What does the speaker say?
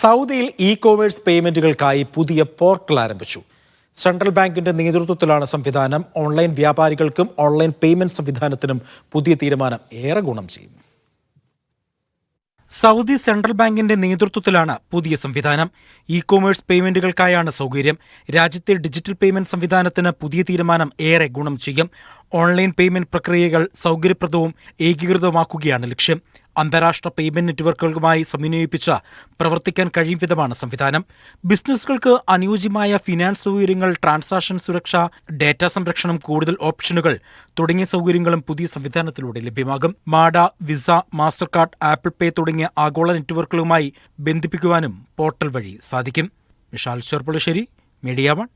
സൗദിയിൽ E commerce പേയ്മെന്റുകൾക്കായി പുതിയ portal ആരംഭിച്ചു. സെൻട്രൽ ബാങ്കിന്റെ നേതൃത്വത്തിലാണ് സംവിധാനം. ഓൺലൈൻ വ്യാപാരികൾക്കും ഓൺലൈൻ പേയ്മെന്റ് സംവിധാനത്തിനും പുതിയ തീരുമാനം ഏറെ ഗുണം ചെയ്യും. സൗദി സെൻട്രൽ ബാങ്കിന്റെ നേതൃത്വത്തിലാണ് പുതിയ സംവിധാനം. ഇ കോമേഴ്സ് പേയ്മെന്റുകൾക്കായാണ് സൗകര്യം. രാജ്യത്തെ ഡിജിറ്റൽ പേയ്മെന്റ് സംവിധാനത്തിന് പുതിയ തീരുമാനം ഏറെ ഗുണം ചെയ്യും. ഓൺലൈൻ പേയ്മെന്റ് പ്രക്രിയകൾ സൗകര്യപ്രദവും ഏകീകൃതമാക്കുകയാണ് ലക്ഷ്യം. അന്താരാഷ്ട്ര പേയ്മെന്റ് നെറ്റ്വർക്കുകളുമായി സമന്വയിപ്പിച്ച പ്രവർത്തിക്കാൻ കഴിയും വിധമാണ് സംവിധാനം. ബിസിനസ്സുകൾക്ക് അനുയോജ്യമായ ഫിനാൻസ് സൗകര്യങ്ങൾ ട്രാൻസാക്ഷൻ സുരക്ഷ ഡാറ്റ സംരക്ഷണം കൂടുതൽ ഓപ്ഷനുകൾ തുടങ്ങിയ സൗകര്യങ്ങളും പുതിയ സംവിധാനത്തിലൂടെ ലഭ്യമാകും. Madha Visa master card Apple Pay തുടങ്ങിയ ആഗോള നെറ്റ്വർക്കുകളുമായി ബന്ധിപ്പിക്കുവാനും പോർട്ടൽ വഴി സാധിക്കും. Vishal Cherpulassery media one